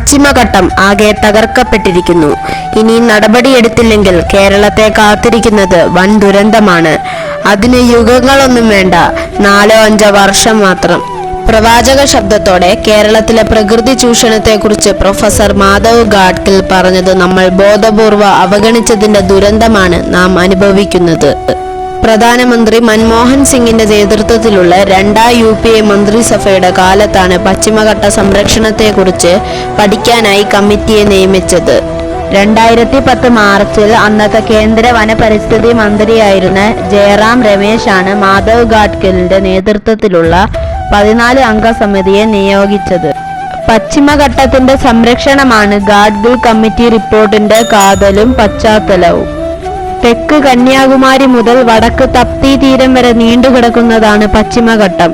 പശ്ചിമഘട്ടം ആകെ തകർക്കപ്പെട്ടിരിക്കുന്നു. ഇനി നടപടിയെടുത്തില്ലെങ്കിൽ കേരളത്തെ കാത്തിരിക്കുന്നത് വൻ ദുരന്തമാണ്. അതിന് യുഗങ്ങളൊന്നും വേണ്ട നാലോ അഞ്ചോ വർഷം മാത്രം. പ്രവാചക ശബ്ദത്തോടെ കേരളത്തിലെ പ്രകൃതി ചൂഷണത്തെക്കുറിച്ച് പ്രൊഫസർ മാധവ് ഗാഡ്കിൽ പറഞ്ഞത് നമ്മൾ ബോധപൂർവ അവഗണിച്ചതിന്റെ ദുരന്തമാണ് നാം അനുഭവിക്കുന്നത്. പ്രധാനമന്ത്രി മൻമോഹൻ സിംഗിന്റെ നേതൃത്വത്തിലുള്ള രണ്ടാം യു പി എ മന്ത്രിസഭയുടെ കാലത്താണ് പശ്ചിമഘട്ട സംരക്ഷണത്തെക്കുറിച്ച് പഠിക്കാനായി കമ്മിറ്റിയെ നിയമിച്ചത്. രണ്ടായിരത്തി പത്ത് മാർച്ചിൽ അന്നത്തെ കേന്ദ്ര വനപരിസ്ഥിതി മന്ത്രിയായിരുന്ന ജയറാം രമേശാണ് മാധവ് ഗാഡ്കിലിന്റെ നേതൃത്വത്തിലുള്ള പതിനാല് അംഗ സമിതിയെ നിയോഗിച്ചത്. പശ്ചിമഘട്ടത്തിന്റെ സംരക്ഷണമാണ് ഗാഡ്ഗിൽ കമ്മിറ്റി റിപ്പോർട്ടിന്റെ കാതലും പശ്ചാത്തലവും. തെക്ക് കന്യാകുമാരി മുതൽ വടക്ക് തപ്തി തീരം വരെ നീണ്ടുകിടക്കുന്നതാണ് പശ്ചിമഘട്ടം.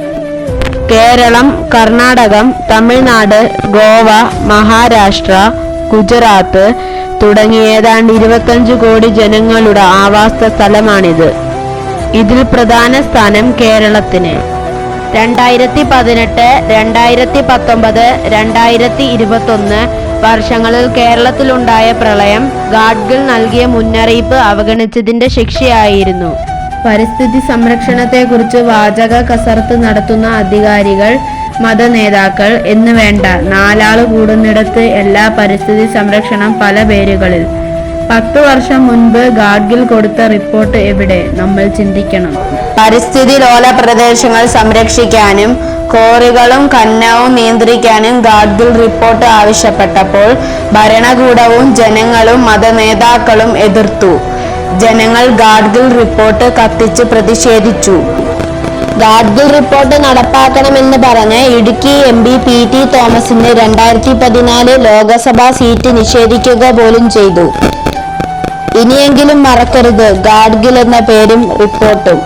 കേരളം കർണാടകം തമിഴ്നാട് ഗോവ മഹാരാഷ്ട്ര ഗുജറാത്ത് തുടങ്ങി ഏതാണ്ട് ഇരുപത്തഞ്ചു കോടി ജനങ്ങളുടെ ആവാസ സ്ഥലമാണിത് ഇതിൽ പ്രധാന സ്ഥാനം കേരളത്തിന്. രണ്ടായിരത്തി പതിനെട്ട് രണ്ടായിരത്തി പത്തൊമ്പത് രണ്ടായിരത്തി ഇരുപത്തൊന്ന് വർഷങ്ങളിൽ കേരളത്തിലുണ്ടായ പ്രളയം ഗാഡ്ഗിൽ നൽകിയ മുന്നറിയിപ്പ് അവഗണിച്ചതിന്റെ ശിക്ഷയായിരുന്നു. പരിസ്ഥിതി സംരക്ഷണത്തെക്കുറിച്ച് വാചക കസർത്ത് നടത്തുന്ന അധികാരികൾ മത നേതാക്കൾ എന്ന് വേണ്ട നാലാൾ കൂടുന്നിടത്ത് എല്ലാ പരിസ്ഥിതി സംരക്ഷണം പല പേരുകളിൽ. പത്തു വർഷം മുൻപ് ഗാഡ്ഗിൽ കൊടുത്ത റിപ്പോർട്ട് എവിടെ? നമ്മൾ ചിന്തിക്കണം. പരിസ്ഥിതി ലോല പ്രദേശങ്ങൾ സംരക്ഷിക്കാനും കോറികളും കന്നവും നിയന്ത്രിക്കാനും ഗാഡ്ഗിൽ റിപ്പോർട്ട് ആവശ്യപ്പെട്ടപ്പോൾ ഭരണകൂടവും ജനങ്ങളും മതനേതാക്കളും എതിർത്തു. ജനങ്ങൾ ഗാഡ്ഗിൽ റിപ്പോർട്ട് കത്തിച്ച് പ്രതിഷേധിച്ചു. ഗാഡ്ഗിൽ റിപ്പോർട്ട് നടപ്പാക്കണമെന്ന് പറഞ്ഞ് Idukki M P P T തോമസിന് രണ്ടായിരത്തി പതിനാല് ലോകസഭാ സീറ്റ് നിഷേധിക്കുക പോലും ചെയ്തു. ഇനിയെങ്കിലും മറക്കരുത് ഗാഡ്ഗിൽ എന്ന പേരും റിപ്പോർട്ടും.